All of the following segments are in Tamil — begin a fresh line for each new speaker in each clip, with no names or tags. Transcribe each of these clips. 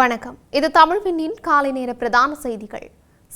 வணக்கம். இது தமிழ் விண்ணின் காலை நேர பிரதான செய்திகள்.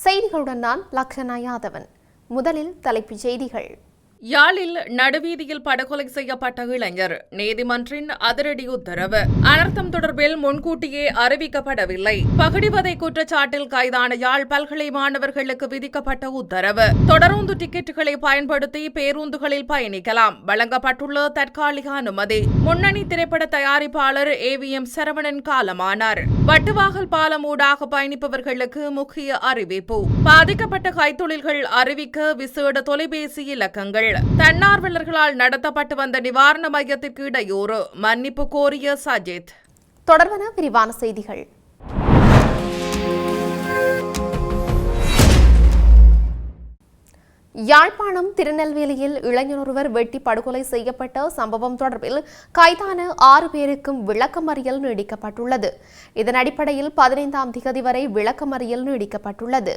செய்திகளுடன் நான் லக்ஷனா யாதவன். முதலில் தலைப்புச் செய்திகள்.
யாழில் நடுவீதியில் படுகொலை செய்யப்பட்ட இளைஞர். நீதிமன்றின் அதிரடி உத்தரவு. அனர்த்தம் தொடர்பில் முன்கூட்டியே அறிவிக்கப்படவில்லை. பகடிவதை குற்றச்சாட்டில் கைதான யாழ் பல்கலை மாணவர்களுக்கு விதிக்கப்பட்ட உத்தரவு. தொடருந்து டிக்கெட்டுகளை பயன்படுத்தி பேருந்துகளில் பயணிக்கலாம். வழங்கப்பட்டுள்ள தற்காலிக அனுமதி. முன்னணி திரைப்பட தயாரிப்பாளர் ஏ வி எம் சரவணன் காலமானார். வட்டுவாகல் பாலம் ஊடாக பயணிப்பவர்களுக்கு முக்கிய அறிவிப்பு. பாதிக்கப்பட்ட கைத்தொழில்கள் அறிவிக்க விசேட தொலைபேசி இலக்கங்கள். தன்னார்வலர்களால் நடத்தப்பட்டு வந்த நிவாரண மையத்திற்கு இடையூறு மன்னிப்பு கோரிய சஜித்.
தொடர்பான விரிவான செய்திகள். யாழ்ப்பாணம் திருநெல்வேலியில் இளைஞர் ஒருவர் வெட்டி படுகொலை செய்யப்பட்ட சம்பவம் தொடர்பில் கைதான ஆறு பேருக்கும் விளக்கமறியல் நீடிக்கப்பட்டுள்ளது. இதன் அடிப்படையில் பதினைந்தாம் திகதி வரை விளக்கமறியல் நீடிக்கப்பட்டுள்ளது.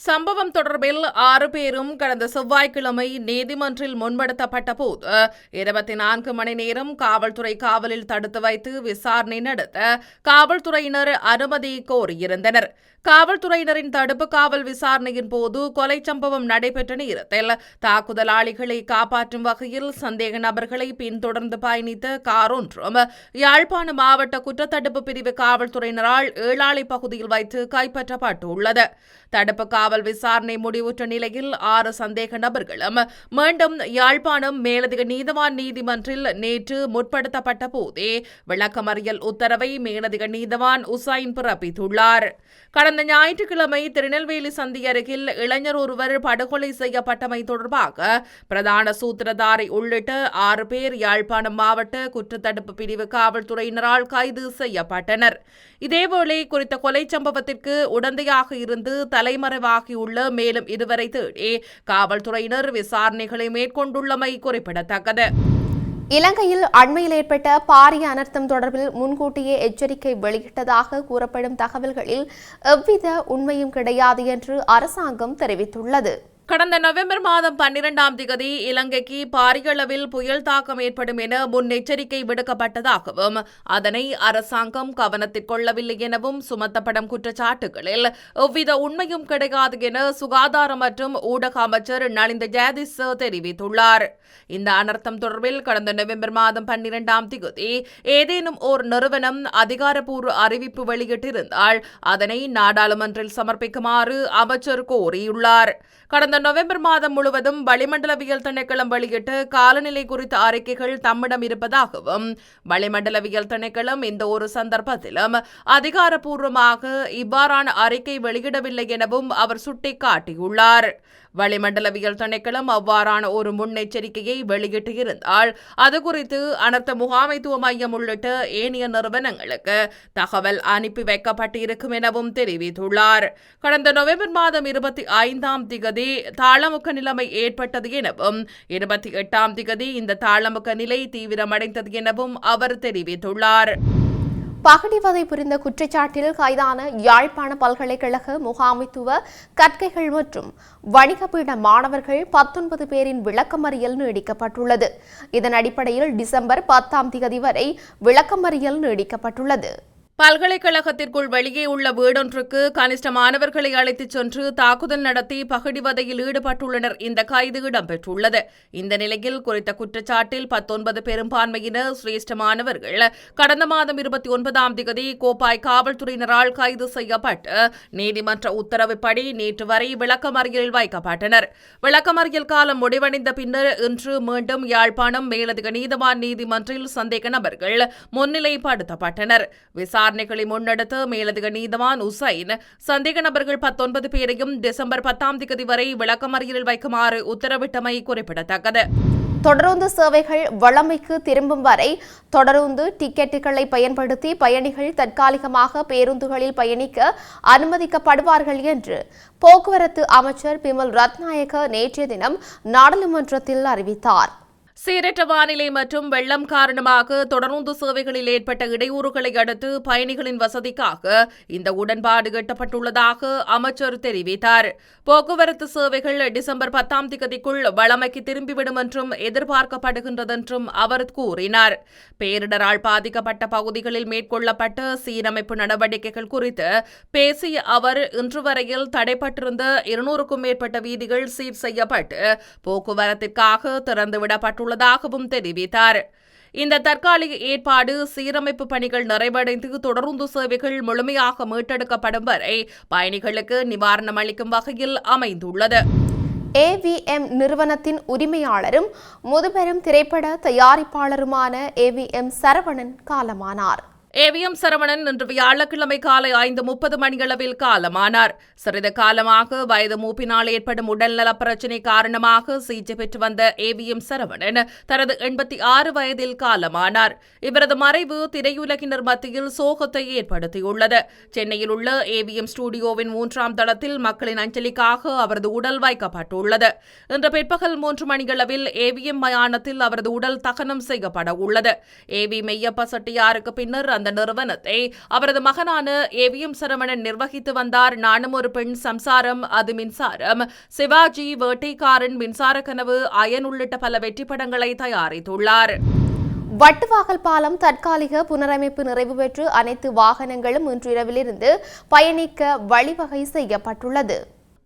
சம்பவம் தொடர்பில் ஆறு பேரும் கடந்த செவ்வாய்க்கிழமை நீதிமன்றில் முன்படுத்தப்பட்ட போது இருபத்தி நான்கு மணி நேரம் காவல்துறை காவலில் தடுத்து வைத்து விசாரணை நடத்த காவல்துறையினர் அனுமதி கோரியிருந்தனர். காவல்துறையினரின் தடுப்பு காவல் விசாரணையின் போது கொலை சம்பவம் நடைபெற்ற நேரத்தில் தாக்குதலாளிகளை காப்பாற்றும் வகையில் சந்தேக நபர்களை பின்தொடர்ந்து பயணித்த கார் ஒன்றும் யாழ்ப்பாண மாவட்ட குற்றத்தடுப்பு பிரிவு காவல்துறையினரால் ஏழாளி பகுதியில் வைத்து கைப்பற்றப்பட்டுள்ளது. தடுப்பு காவல் விசாரணை முடிவுற்ற நிலையில் ஆறு சந்தேக நபர்களும் மீண்டும் யாழ்ப்பாணம் மேலதிக நீதவான் நீதிமன்றில் நேற்று முற்படுத்தப்பட்ட போதே விளக்கமறியல் உத்தரவை மேலதிக நீதவான் உசைன் பிறப்பித்துள்ளார். கடந்த ஞாயிற்றுக்கிழமை திருநெல்வேலி சந்தி அருகில் இளைஞர் ஒருவர் படுகொலை செய்யப்பட்டமை தொடர்பாக பிரதான சூத்திரதாரி உள்ளிட்ட ஆறு பேர் யாழ்ப்பாணம் மாவட்ட குற்றத்தடுப்பு பிரிவு காவல்துறையினரால் கைது செய்யப்பட்டனர். இதேவேளை குறித்த கொலை சம்பவத்திற்கு உடந்தையாக இருந்து தலைமறைவாகியுள்ள மேலும் இருவரை தேடி காவல்துறையினர் விசாரணைகளை மேற்கொண்டுள்ளமை குறிப்பிடத்தக்கது.
இலங்கையில் அண்மையில் ஏற்பட்ட பாரிய அனர்த்தம் தொடர்பில் முன்கூட்டியே எச்சரிக்கை வெளியிட்டதாக கூறப்படும் தகவல்களில் எவ்வித உண்மையும் கிடையாது என்று அரசாங்கம் தெரிவித்துள்ளது.
கடந்த நவம்பர் மாதம் பன்னிரெண்டாம் திகதி இலங்கைக்கு பாரிய அளவில் புயல் தாக்கம் ஏற்படும் என முன்னெச்சரிக்கை விடுக்கப்பட்டதாகவும் அதனை அரசாங்கம் கவனத்தில் கொள்ளவில்லை எனவும் சுமத்தப்படும் குற்றச்சாட்டுகளில் எவ்வித உண்மையும் கிடையாது என சுகாதார மற்றும் ஊடக அமைச்சர் நலிந்த ஜெயதிஸ் தெரிவித்துள்ளார். இந்த அனர்த்தம் தொடர்பில் கடந்த நவம்பர் மாதம் பன்னிரெண்டாம் திகதி ஏதேனும் ஓர் நிறுவனம் அதிகாரப்பூர்வ அறிவிப்பு வெளியிட்டிருந்தால் அதனை நாடாளுமன்றில் சமர்ப்பிக்குமாறு அமைச்சர் கோரியுள்ளார். கடந்த நவம்பர் மாதம் முழுவதும் வளிமண்டலவியல் திணைக்களம் வெளியிட்டு காலநிலை குறித்த அறிக்கைகள் தம்மிடம் இருப்பதாகவும் வளிமண்டலவியல் திணைக்களம் இந்த ஒரு சந்தர்ப்பத்திலும் அதிகாரப்பூர்வமாக இவ்வாறான அறிக்கை வெளியிடவில்லை எனவும் அவர் சுட்டிக்காட்டியுள்ளார். வளிமண்டலவியல் திணைக்களம் அவ்வாறான ஒரு முன்னெச்சரிக்கையை வெளியிட்டு இருந்தால் அது குறித்து அனர்த்த முகாமைத்துவ மையம் உள்ளிட்ட ஏனைய நிறுவனங்களுக்கு தகவல் அனுப்பி வைக்கப்பட்டிருக்கும் எனவும் தெரிவித்துள்ளார். கடந்த நவம்பர் மாதம் இருபத்தி ஐந்தாம் திகதி தாளமுக்க நிலைமை ஏற்பட்டது எனவும் இருபத்தி எட்டாம் திகதி இந்த தாளமுக்க நிலை தீவிரமடைந்தது எனவும் அவர் தெரிவித்துள்ளார்.
பகடிவதை புரிந்த குற்றச்சாட்டில் கைதான யாழ்ப்பாண பல்கலைக்கழக முகாமைத்துவ கற்கைகள் மற்றும் வணிகபீட மாணவர்கள் பத்தொன்பது பேரின் விளக்கமறியல் நீடிக்கப்பட்டுள்ளது. இதன் அடிப்படையில் டிசம்பர் பத்தாம் தேதி வரை விளக்கமறியல் நீடிக்கப்பட்டுள்ளது.
பல்கலைக்கழகத்திற்குள் வெளியே உள்ள வீடொன்றுக்கு கனிஷ்ட மாணவர்களை அழைத்துச் சென்று தாக்குதல் நடத்தி பகடிவதையில் ஈடுபட்டுள்ளனர். இந்த கைது இடம்பெற்றுள்ளது. இந்த நிலையில் குறித்த குற்றச்சாட்டில் பத்தொன்பது பெரும்பான்மையினர் சிரேஷ்ட மாணவர்கள். கடந்த மாதம் இருபத்தி ஒன்பதாம் தேதி கோப்பாய் காவல்துறையினரால் கைது செய்யப்பட்டு நீதிமன்ற உத்தரவுப்படி நேற்று வரை விளக்கமறியலில் வைக்கப்பட்டனர். விளக்கமறியல் காலம் முடிவடைந்த பின்னர் இன்று மீண்டும் யாழ்ப்பாணம் மேலதிக நீதவான் நீதிமன்றில் சந்தேக நபர்கள் முன்னிலைப்படுத்தப்பட்டனர். விசாரணை விசாரணைகளை முன்னெடுத்த மேலதிக நீதவான் உசைன் சந்தேக நபர்கள் பத்தொன்பது பேரையும் டிசம்பர் பத்தாம் தேதி வரை விளக்கமறியலில் வைக்குமாறு உத்தரவிட்டமை குறிப்பிடத்தக்கது.
தொடருந்து சேவைகள் வழமைக்கு திரும்பும் வரை தொடருந்து டிக்கெட்டுகளை பயன்படுத்தி பயணிகள் தற்காலிகமாக பேருந்துகளில் பயணிக்க அனுமதிக்கப்படுவார்கள் என்று போக்குவரத்து அமைச்சர் பிமல் ரத்நாயக்க நேற்றைய தினம் நாடாளுமன்றத்தில் அறிவித்தார்.
சீரற்ற வானிலை மற்றும் வெள்ளம் காரணமாக தொடர்ந்து சேவைகளில் ஏற்பட்ட இடையூறுகளை அடுத்து பயணிகளின் வசதிக்காக இந்த உடன்பாடு எட்டப்பட்டுள்ளதாக அமைச்சர் தெரிவித்தார். போக்குவரத்து சேவைகள் டிசம்பர் பத்தாம் திகதிக்குள் வழமைக்கு திரும்பிவிடும் என்றும் எதிர்பார்க்கப்படுகின்றதென்றும் அவர் கூறினார். பேரிடரால் பாதிக்கப்பட்ட பகுதிகளில் மேற்கொள்ளப்பட்ட சீரமைப்பு நடவடிக்கைகள் குறித்து பேசிய அவர் இன்று வரையில் தடைப்பட்டிருந்த இருநூறுக்கும் மேற்பட்ட வீதிகள் சீர் செய்யப்பட்டு போக்குவரத்திற்காக திறந்துவிடப்பட்டுள்ளது உள்ளதாகவும் தெரிவித்தார். இந்த தற்காலிக ஏற்பாடு சீரமைப்பு பணிகள் நிறைவடைந்து தொடர்ந்து சேவைகள் முழுமையாக மீட்டெடுக்கப்படும் வரை பயணிகளுக்கு நிவாரணம் அளிக்கும் வகையில் அமைந்துள்ளது.
ஏவிஎம் நிறுவனத்தின் உரிமையாளரும் முதுபெரும் திரைப்பட தயாரிப்பாளருமான ஏவிஎம் சரவணன் காலமானார்.
ஏவிஎம் சரவணன் இன்று வியாழக்கிழமை காலை ஐந்து முப்பது மணியளவில் காலமானார். சிறிது காலமாக வயது மூப்பினால் ஏற்படும் உடல்நலப் பிரச்சினை காரணமாக சிகிச்சை பெற்று வந்த ஏவிஎம் சரவணன் தனது எண்பத்தி ஆறு வயதில் காலமானார். இவரது மறைவு திரையுலகினர் மத்தியில் சோகத்தை ஏற்படுத்தியுள்ளது. சென்னையில் உள்ள ஏவிஎம் ஸ்டுடியோவின் மூன்றாம் தளத்தில் மக்களின் அஞ்சலிக்காக அவரது உடல் வைக்கப்பட்டுள்ளது. இன்று பிற்பகல் மூன்று மணியளவில் ஏவிஎம் மயானத்தில் அவரது உடல் தகனம் செய்யப்பட உள்ளது ஏவி மெய்யப்ப செட்டியாருக்கு பின்னர் அந்த நிறுவனத்தை. அவரது மகனான ஏவிஎம் சரவணன் நிர்வகித்து வந்தார். நானும் ஒரு பெண் சம்சாரம் அது மின்சாரம். சிவாஜி வேட்டைக்காரன் மின்சார கனவு அயன் உள்ளிட்ட பல வெற்றி படங்களை தயாரித்துள்ளார்.
வட்டுவாகல் பாலம் தற்காலிக புனரமைப்பு நிறைவு பெற்று அனைத்து வாகனங்களும் இன்று இரவிலிருந்து பயணிக்க வழிவகை செய்யப்பட்டுள்ளது.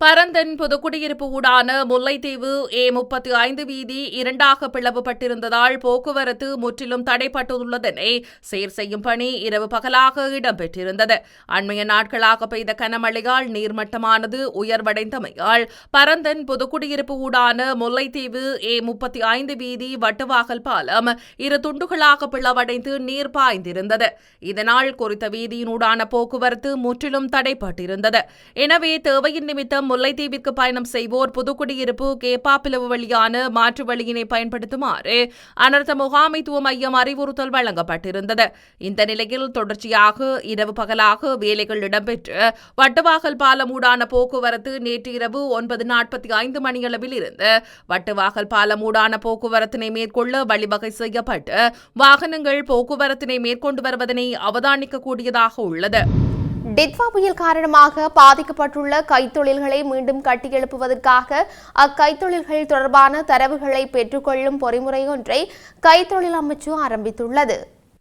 பரந்தன் புதுக்குடியிருப்பு ஊடான முல்லைத்தீவு ஏ முப்பத்தி ஐந்து வீதி இரண்டாக பிளவுபட்டிருந்ததால் போக்குவரத்து முற்றிலும் தடைப்பட்டுள்ளதனை சீர் செய்யும் பணி இரவு பகலாக இடம்பெற்றிருந்தது. அண்மைய நாட்களாக பெய்த கனமழையால் நீர்மட்டமானது உயர்வடைந்தமையால் பரந்தன் புதுக்குடியிருப்பு ஊடான முல்லைத்தீவு ஏ முப்பத்தி ஐந்து வீதி வட்டுவாகல் பாலம் இரு துண்டுகளாக பிளவடைந்து நீர் பாய்ந்திருந்தது. இதனால் குறித்த வீதியினூடான போக்குவரத்து முற்றிலும் தடைப்பட்டிருந்தது. எனவே தேவையின் நிமித்தம் முல்லைத்தீவிற்கு பயணம் செய்வோர் புதுக்குடியிருப்பு கேப்பாப்பிலவு வழியான மாற்று வழியினை பயன்படுத்துமாறு அனர்த்த முகாமைத்துவ மையம் அறிவுறுத்தல் வழங்கப்பட்டிருந்தது. இந்த நிலையில் தொடர்ச்சியாக இரவு பகலாக வேலைகள் இடம்பெற்று வட்டுவாகல் பாலமூடான போக்குவரத்து நேற்று இரவு ஒன்பது நாற்பத்தி ஐந்து மணியளவில் இருந்து வட்டுவாகல் பாலமூடான போக்குவரத்தினை மேற்கொள்ள வழிவகை செய்யப்பட்டு வாகனங்கள் போக்குவரத்தினை மேற்கொண்டு வருவதனை அவதானிக்கக்கூடியதாக உள்ளது.
டிட்வா புயல் காரணமாக பாதிக்கப்பட்டுள்ள கைத்தொழில்களை மீண்டும் கட்டியெழுப்புவதற்காக அக்கைத்தொழில்கள் தொடர்பான தரவுகளை பெற்றுக்கொள்ளும் பொறிமுறை ஒன்றை கைத்தொழில் அமைச்சு ஆரம்பித்துள்ளது.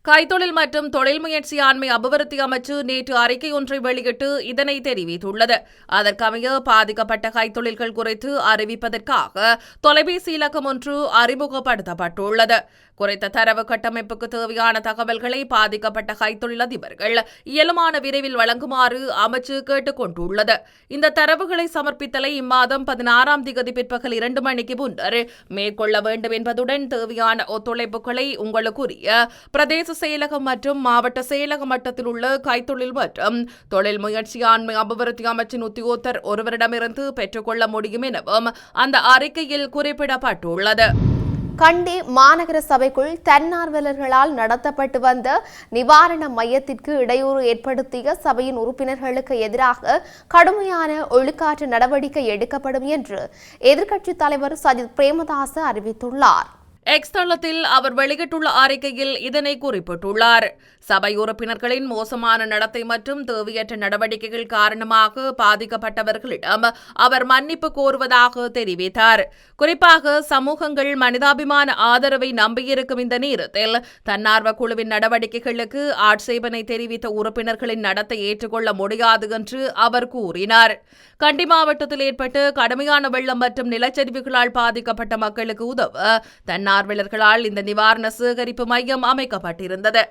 கைத்தொழில் மற்றும் தொழில் முயற்சி ஆண்மை அபிவிருத்தி அமைச்சு நேற்று அறிக்கை ஒன்றை வெளியிட்டு இதனை தெரிவித்துள்ளது. அதற்கமைய பாதிக்கப்பட்ட கைத்தொழில்கள் குறித்து அறிவிப்பதற்காக தொலைபேசி இலக்கம் ஒன்று அறிமுகப்படுத்தப்பட்டுள்ளது. குறித்த தரவு கட்டமைப்புக்கு தேவையான தகவல்களை பாதிக்கப்பட்ட கைத்தொழில் அதிபர்கள் இயலுமான விரைவில் வழங்குமாறு அமைச்சு கேட்டுக் கொண்டுள்ளது. இந்த தரவுகளை சமர்ப்பித்தலை இம்மாதம் பதினாறாம் திகதி பிற்பகல் இரண்டு மணிக்கு முன்னர் மேற்கொள்ள வேண்டும் என்பதுடன் தேவையான ஒத்துழைப்புகளை உங்களுக்குரிய பிரதேச செயலகம் மற்றும் மாவட்ட செயலக மட்டத்தில் உள்ள கைத்தொழில் மற்றும் தொழில் முயற்சியாண்மை அபிவிருத்தி அமைச்சின் உத்தியோகத்தர் ஒருவரிடமிருந்து பெற்றுக்கொள்ள முடியும் எனவும் அந்த அறிக்கையில் குறிப்பிடப்பட்டுள்ளது.
கண்டி மாநகர சபைக்குள் தன்னார்வலர்களால் நடத்தப்பட்டு வந்த நிவாரண மையத்திற்கு இடையூறு ஏற்படுத்திய சபையின் உறுப்பினர்களுக்கு எதிராக கடுமையான ஒழுக்காற்று நடவடிக்கை எடுக்கப்படும் என்று எதிர்க்கட்சித் தலைவர் சஜித் பிரேமதாச அறிவித்துள்ளார்.
எக்ஸ் தளத்தில் அவர் வெளியிட்டுள்ள அறிக்கையில் இதனை குறிப்பிட்டுள்ளார். சபை உறுப்பினர்களின் மோசமான நடத்தை மற்றும் தேவையற்ற நடவடிக்கைகள் காரணமாக பாதிக்கப்பட்டவர்களிடம் அவர் மன்னிப்பு கோருவதாக தெரிவித்தார். குறிப்பாக சமூகங்கள் மனிதாபிமான ஆதரவை நம்பியிருக்கும் இந்த நேரத்தில் தன்னார்வ குழுவின் நடவடிக்கைகளுக்கு ஆட்சேபனை தெரிவித்த உறுப்பினர்களின் நடத்தை ஏற்றுக்கொள்ள முடியாது என்று அவர் கூறினார். கண்டி மாவட்டத்தில் ஏற்பட்டு கடுமையான வெள்ளம் மற்றும் நிலச்சரிவுகளால் பாதிக்கப்பட்ட மக்களுக்கு உதவ தன்னார் தன்னார்வலர்களால் இந்த நிவாரண சேகரிப்பு மையம் அமைக்கப்பட்டிருந்தது.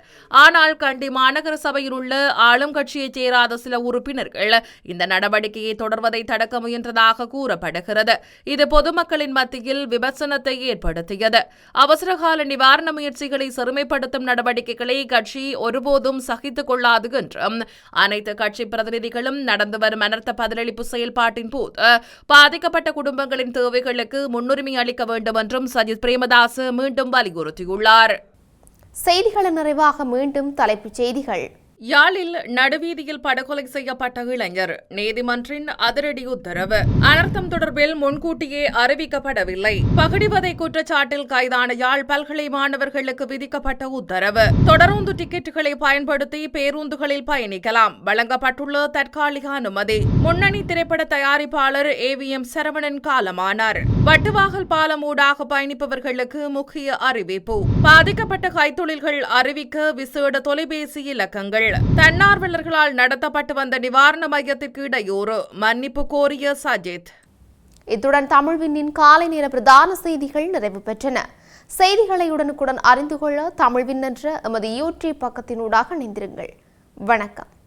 ஆனால் கண்டி மாநகர சபையில் உள்ள ஆளும் கட்சியைச் சேராத சில உறுப்பினர்கள் இந்த நடவடிக்கையை தொடர்வதை தடுக்க முயன்றதாக கூறப்படுகிறது. இது பொதுமக்களின் மத்தியில் விமர்சனத்தை ஏற்படுத்தியது. அவசரகால நிவாரண முயற்சிகளை சிறுமைப்படுத்தும் நடவடிக்கைகளை கட்சி ஒருபோதும் சகித்துக் கொள்ளாது என்றும் அனைத்து கட்சி பிரதிநிதிகளும் நடந்து வரும் அனர்த்த பதிலளிப்பு செயல்பாட்டின் போது பாதிக்கப்பட்ட குடும்பங்களின் தேவைகளுக்கு முன்னுரிமை அளிக்க வேண்டும் என்றும் சஜித் பிரேமதாஸ் மீண்டும் வலியுறுத்தியுள்ளார்.
செய்திகளின் நிறைவாக மீண்டும் தலைப்புச் செய்திகள்.
யாழில் நடுவீதியில் படுகொலை செய்யப்பட்ட இளைஞர். நீதிமன்றின் அதிரடி உத்தரவு. அனர்த்தம் தொடர்பில் முன்கூட்டியே அறிவிக்கப்படவில்லை. பகடிவதை குற்றச்சாட்டில் கைதான யாழ் பல்கலை மாணவர்களுக்கு விதிக்கப்பட்ட உத்தரவு. தொடருந்து டிக்கெட்டுகளை பயன்படுத்தி பேருந்துகளில் பயணிக்கலாம். வழங்கப்பட்டுள்ள தற்காலிக அனுமதி. முன்னணி திரைப்பட தயாரிப்பாளர் ஏ வி எம் சரவணன் காலமானார். வட்டுவாகல் பாலம் ஊடாக பயணிப்பவர்களுக்கு முக்கிய அறிவிப்பு. பாதிக்கப்பட்ட கைத்தொழில்கள் அறிவிக்க விசேட தொலைபேசி இலக்கங்கள். தன்னார்வலர்களால் நடத்தப்பட்டு வந்த நிவாரண மையத்திற்கு இடையூறு. மன்னிப்பு கோரிய சஜித்.
இத்துடன் தமிழ்வினின் காலை நேர பிரதான செய்திகள் நிறைவு பெற்றன. செய்திகளை உடனுக்குடன் அறிந்து கொள்ள தமிழ்வின் என்ற எமது யூடியூப் பக்கத்தினூடாக இணைந்திருங்கள். வணக்கம்.